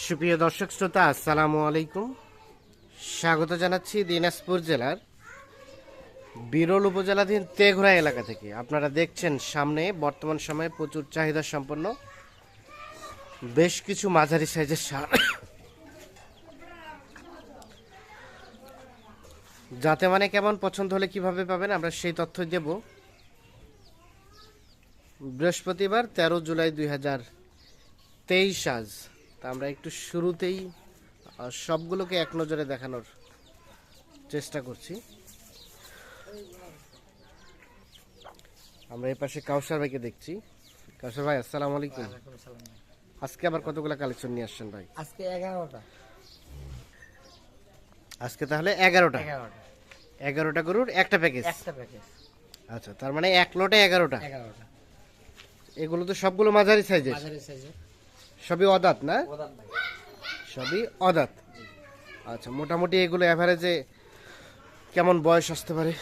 সুপ্রিয় দর্শক শ্রোতা, আসসালামু আলাইকুম। স্বাগত জানাচ্ছি দিনাজপুর জেলার বিরল উপজেলাধীন তেঘরা এলাকা থেকে। আপনারা দেখছেন সামনে বর্তমান সময়ে প্রচুর চাহিদা সম্পন্ন। বেশ কিছু মাঝারি সাইজের সার। যাতে মানে কেমন পছন্দ হলে কীভাবে পাবেন, আমরা সেই তথ্য দেব। বৃহস্পতিবার তেরো জুলাই দুই হাজার তেইশ আজ। তা আমরা একটু শুরুতেই সবগুলোকে এক নজরে দেখানোর চেষ্টা করছি। আমরা এই পাশে কাউসার ভাইকে দেখছি। কাউসার ভাই আসসালামু আলাইকুম। আজকে আবার কতগুলো কালেকশন নিয়ে আসছেন ভাই? আজকে এগারোটা। আজকে তাহলে এগারোটা। এগারোটা। এগারোটা গরুর একটা প্যাকেজ একটা প্যাকেজ আচ্ছা তার মানে এক লোটে এগারোটা। এগারোটা। এগুলো তো সবগুলো মাঝারি সাইজের মাঝারি সাইজের সবই অদাত না? সবই অদাত। আচ্ছা মোটামুটি এগুলো অ্যাভারেজে কেমন বয়স আসতে পারে?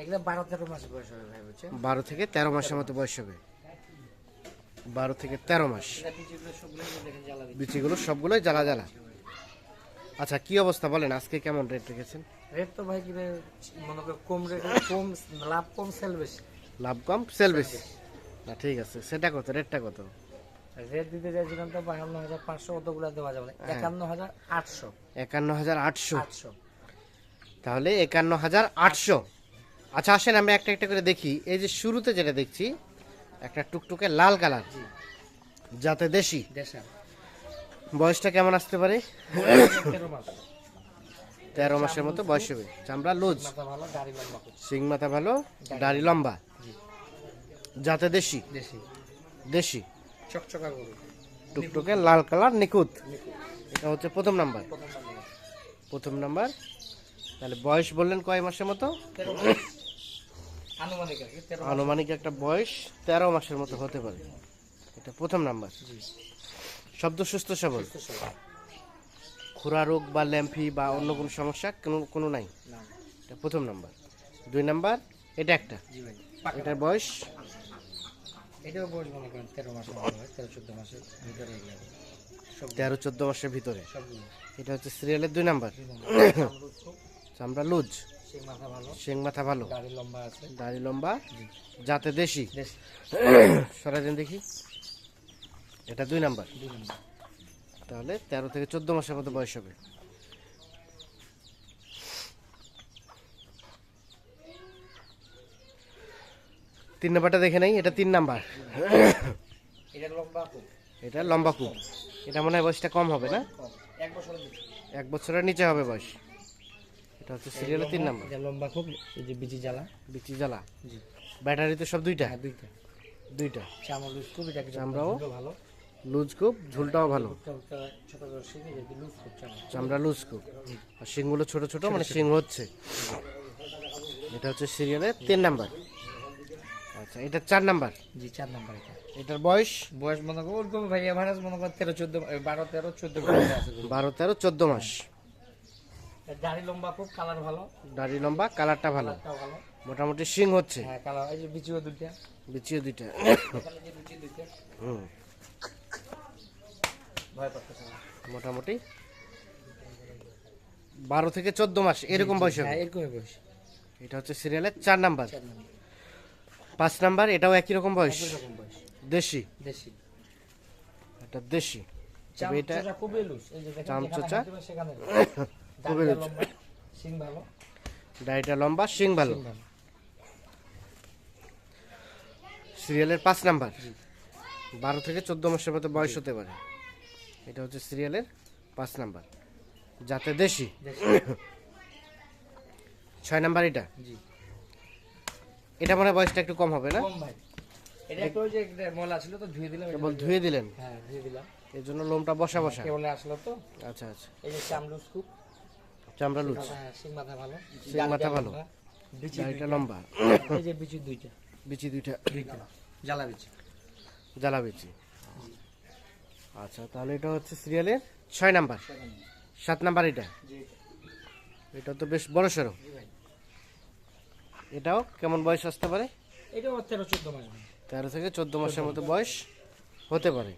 এগুলো বারো তেরো মাস বয়স হবে ভাই বুঝছে বারো থেকে তেরো মাসের মতো বয়স হবে। বারো থেকে তেরো মাস। বিচিগুলো সবগুলোই জ্বালা জ্বালা আচ্ছা কি অবস্থা বলেন আজকে কেমন রেট রেখেছেন? রেট তো ভাই কিনে মনে করে কম রেট কম লাভ কম সেল বেশি। লাভ কম সেল বেশি। না ঠিক আছে সেটা কত রেটটা কত? রেট দিতে চাইছিলাম তো বাহান্ন হাজার পাঁচশো অতগুলো দেওয়া যাবে না। একান্ন হাজার আটশো। একান্ন হাজার আটশো। আটশো। তাহলে একান্ন হাজার আটশো। আচ্ছা আসেন আমরা একটা একটা করে দেখি। এই যে শুরুতে যেটা দেখছি একটা টুকটুকে লাল কালার। যাতে দেশি। বয়সটা কেমন আসতে পারে? তেরো মাসের মতো বয়স হবে। চামড়া লুজ। সিং মাথা ভালো দাড়ি লম্বা। যাতে দেশি। দেশি। দেশি। চকচকা গরু। টুকটুকে লাল কালার নিখুঁত। এটা হচ্ছে প্রথম নাম্বার। প্রথম নাম্বার। তাহলে বয়স বললেন কয় মাসের মতো? আনুমানিক একটা বয়স তেরো মাসের মতো হতে পারে। এটা প্রথম নাম্বার। শব্দ সুস্থ সবল। খুরা রোগ বা ল্যাম্পি বা অন্য কোনো সমস্যা কোনো কোনো নাই? এটা প্রথম নাম্বার। দুই নাম্বার এটা একটা। এটার বয়স এটাও বয়স মনে করেন তেরো মাসের মতো হয় তেরো চোদ্দ মাসের ভিতরে এগুলো। তেরো চোদ্দ মাসের ভিতরে? এটা হচ্ছে সিরিয়ালের দুই নাম্বার? চামড়া লুজ? সেই মাথা ভালো। শিং মাথা ভালো। গাড়ি লম্বা আছে। দাড়ি লম্বা? যাতে দেশি? দেশ। সরাদিন দেখি। এটা দুই নাম্বার? নম্বর। তাহলে তেরো থেকে চোদ্দ মাসের মতো বয়স হবে। তিন নাম্বারটা দেখে নাই এটা তিন নাম্বার। এটা লম্বা খুব এটা মনে হয় বয়সটা কম হবে না? এক বছরের নিচে। হবে বয়স। এটা হচ্ছে সিরিয়ালের তিন নাম্বার। লম্বা খুব এই যে বিচি জ্বালা। বিচি জ্বালা। জি। ব্যাটারি তো সব দুইটা? হ্যাঁ দুইটা। দুইটা। চামড় লুজ খুব এটা চামড়াও? ভালো। লুজ খুব ঝুলটাও ভালো। চামড়া। লুজ খুব। আর শিংগুলো ছোট ছোট মানে শিং হচ্ছে। এটা হচ্ছে সিরিয়ালের তিন নাম্বার। আচ্ছা এটা চার নাম্বার? জি চার নম্বর এটা। এটার বয়স? বয়স মনে করো ওরকম ভাই এভারেজ মনে করো তেরো চোদ্দ বারো তেরো চোদ্দ। বারো তেরো চোদ্দ মাস। দাড়ি লম্বা খুব কালার ভালো। দাড়ি লম্বা কালারটা ভালো। মোটামুটি শিং হচ্ছে? হ্যাঁ কালার এই যে বিচিও দুইটা। বিচিও দুইটা। এখানে যে বিচি দুইটা। হুম। মোটামুটি। বারো থেকে চোদ্দ মাস এরকম বয়স হ্যাঁ এরকমই বয়স। এটা হচ্ছে সিরিয়ালের চার নাম্বার। চার নম্বর। পাঁচ নাম্বার এটাও একই রকম বয়স। দেশি। দেশি। এটা দেশি। তবে এটা লুজ এই যে দেখেন চামচোচা? সেখানে। লম্বা, শিং ভালো। ডাইটা লম্বা শিং ভালো। সিরিয়ালের পাঁচ নাম্বার। বারো থেকে চোদ্দ মাসের মতো বয়স হতে পারে। এটা হচ্ছে সিরিয়ালের পাঁচ নাম্বার। যাতে দেশি। দেশি। ছয় নাম্বার এটা। জি। এটা মনে হয় বয়সটা একটু কম হবে না? কম ভাই। এটা একটু ওই যে ময়লা ছিল তো ধুয়ে দিলাম কেবল ধুয়ে দিলেন? হ্যাঁ ধুয়ে দিলাম। এর জন্য লোমটা বসা বসা। কেবল আসলো তো। আচ্ছা আচ্ছা। এই যে চামলুস খুব চামড়া লুজ। হ্যাঁ শিং মাথা ভালো। শিং মাথা ভালো। বিচি দাড়িটা লম্বা। এই যে বিচি দুইটা। বিচি দুইটা। জ্বালা বিচি। জ্বালা বিচি। আচ্ছা তাহলে এটা হচ্ছে সিরিয়ালের ছয় নাম্বার। সাত নাম্বার এটা। এটা তো বেশ বড় সড়ো এটাও কেমন বয়স আসতে পারে? এটাও তেরো চোদ্দ মাস তেরো থেকে চোদ্দ মাসের মতো বয়স হতে পারে।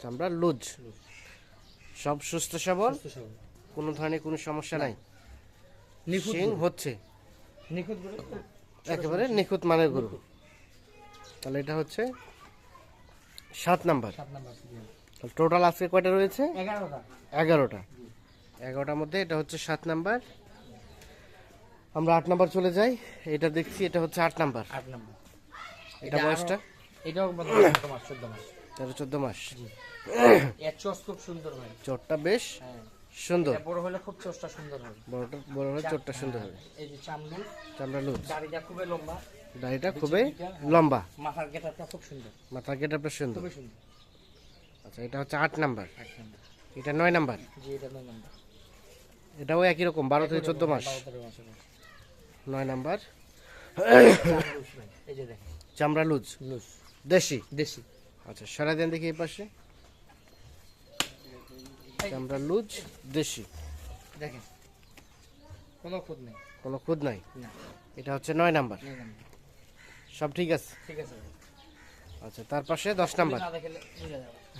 চামড়ি লুজ। সব সুস্থ সবল? কোনো ধরনের কোনো সমস্যা নাই? শিং হচ্ছে। একেবারে নিখুঁত মানের গরু। তাহলে এটা হচ্ছে সাত নাম্বার। টোটাল আজকে কয়টা রয়েছে? এগারোটা। এগারোটা। এগারোটার মধ্যে এটা হচ্ছে সাত নাম্বার। আমরা আট নাম্বার চলে যাই। এটা দেখছি এটা হচ্ছে আট নাম্বার। আট নাম্বার। এটা বয়সটা? এটাও হয় মাস চোদ্দ মাস। তেরো চোদ্দ মাস। এর খুব সুন্দর হয়। চোরটা বেশ হ্যাঁ। সুন্দর। এটা বড় হলে খুব সুন্দর হবে। বড়টা বড় হলে চোরটা সুন্দর হবে। এই যে চামড়ি। চামড়া লুজ। দাড়িটা খুবই লম্বা। দাড়িটা খুবই লম্বা। মাথার খুব সুন্দর। মাথা গেটাপটা সুন্দর। খুবই সুন্দর। আচ্ছা এটা হচ্ছে আট নাম্বার। আট নাম্বার। এটা নয় নাম্বার। জি এটা নয় নাম্বার। এটাও একই রকম বারো থেকে চোদ্দ মাস বারো তেরো মাসের বয়স। নয় নাম্বার। চামড়া লুজ। লুজ। দেশি? দেশি। আচ্ছা সারা দেন দেখি এই পাশে। চামড়া লুজ দেশি। দেখেন। কোনো খুদ নেই। কোনো খুদ নাই? এটা হচ্ছে নয় নাম্বার। সব ঠিক আছে? ঠিক আছে। আচ্ছা তার পাশে দশ নাম্বার।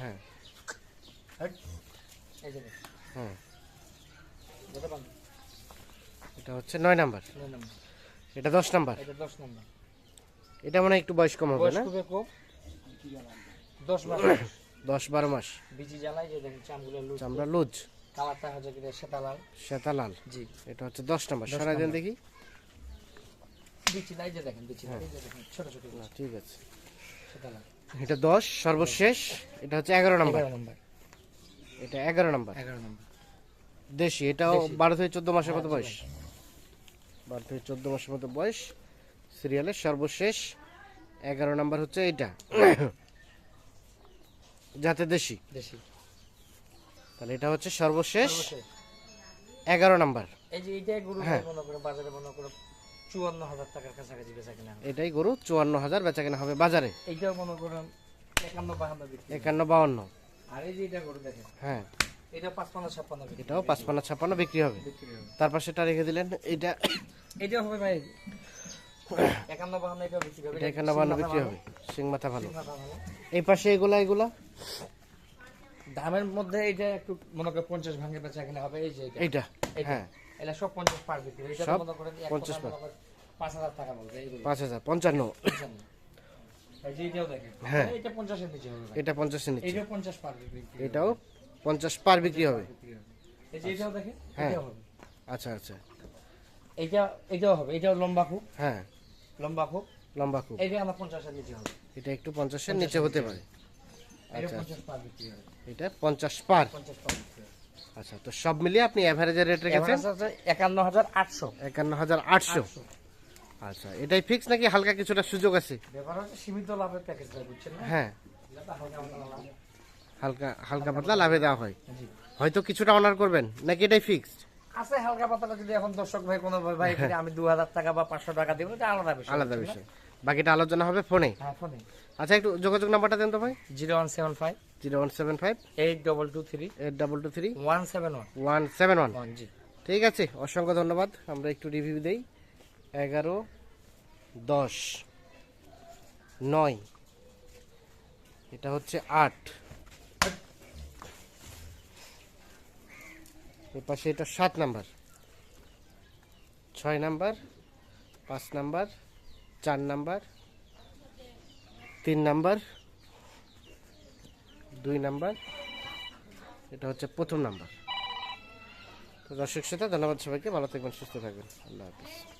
হ্যাঁ। হ্যাঁ? এটা হচ্ছে নয় নাম্বার। এটা দশ নাম্বার। এটা দশ নাম্বার। এটা মানে একটু বয়স কম হবে না? দশ বারো মাস। জ্বালাই যে দেখেন চামগুলো লুজ। চামড়া লুজ। কালারটা হচ্ছে কি জি। এটা হচ্ছে দশ নাম্বার। সারা দেন দেখি। বিচি লাই যে দেখেন বিচি লাই যে দেখেন ছোট ছোট না, ঠিক আছে। এটা দশ সর্বশেষ। এটা হচ্ছে এগারো নাম্বার। এটা এগারো নাম্বার। এগারো নাম্বার। দেশি এটাও। বারো থেকে চোদ্দ মাসের মতো হ্যাঁ, বয়স। বারো থেকে চোদ্দ মাসের মতো বয়স সিরিয়ালের সর্বশেষ এগারো নাম্বার হচ্ছে এইটা। যাতে দেশি। দেশি। তাহলে এটা হচ্ছে সর্বশেষ। এগারো নাম্বার। এই যে এইটাই গরু হ্যাঁ। মনে করে বাজারে মনে করে চুয়ান্ন হাজার টাকার কাছাকাছি বেচা কিনা এটাই গরু চুয়ান্ন হাজার বেচা কেনা হবে বাজারে। এইটাও মনে করেন একান্ন বাহান্ন একান্ন বাউন্ন আর এই যে এটা গরু দেখেন। হ্যাঁ। এটা পাঁচপান্ন ছাপ্পান্ন বিক্রি এটাও পাঁচপান্ন ছাপ্পান্ন বিক্রি হবে। তারপর সেটা রেখে দিলেন এটা হবে ভাই বিক্রি হবে। এটা বিক্রি হবে। সিং মাথা ভালো। এই পাশে এগুলা এগুলা? দামের মধ্যে এটা একটু মনে করে পঞ্চাশ ভাঙে বেচা কিনা হবে এই যে এটা। হ্যাঁ। এটা সব পঞ্চাশ পার বিক্রি এটা মনে করেন 50 কথা মনে পাঁচ হাজার টাকা বলবে এইগুলো হ্যাঁ। এটা পঞ্চাশের নিচে হবে ভাই। এটা পঞ্চাশের নিচে। এইটাও পঞ্চাশ পার এটাও পঞ্চাশ পার বিক্রি হবে। হ্যাঁ। আচ্ছা আচ্ছা। এইটা এটাও হবে এটাও লম্বা খুব। হ্যাঁ। লম্বা খুব। লম্বা খুব। এইটা আমার পঞ্চাশের নিচে হবে। এটা একটু পঞ্চাশের নিচে হতে পারে। এটা আচ্ছা পার এটা পঞ্চাশ পার। আচ্ছা তো সব মিলিয়ে আপনি অ্যাভারেজের রেট রেখেছেন? একান্ন হাজার আটশো। একান্ন হাজার আটশো। আচ্ছা এটাই ফিক্স নাকি হালকা কিছুটা সুযোগ আছে? ব্যাপার হচ্ছে সীমিত লাভের প্যাকেজ বুঝছেন হ্যাঁ। এটা হালকা হালকা পাতলা লাভে দেওয়া হয়। হয়তো কিছুটা অনার করবেন নাকি এটাই ফিক্সড আছে হালকা পাতলা যদি এখন দর্শক ভাই কোনো ভাই আমি দু হাজার টাকা বা পাঁচশো টাকা দিব এটা আলাদা বিষয়। আলাদা বিষয়। বাকিটা আলোচনা হবে ফোনে। হ্যাঁ ফোনে। আচ্ছা একটু যোগাযোগ নাম্বারটা দেন তো ভাই। Zero one seven five. Zero one seven five. Eight double two three. Eight double two three. One seven one. One seven one. One জি। ঠিক আছে অসংখ্য ধন্যবাদ। আমরা একটু রিভিউ দেই। এগারো দশ নয়। এটা হচ্ছে আট। এর পাশে এটা সাত নাম্বার। ছয় নাম্বার, পাঁচ নাম্বার, চার নাম্বার, তিন নাম্বার, দুই নাম্বার, এটা হচ্ছে প্রথম নাম্বার। তো দর্শক শ্রোতা, ধন্যবাদ সবাইকে, ভালো থাকবেন, সুস্থ থাকবেন। আল্লাহ হাফিজ।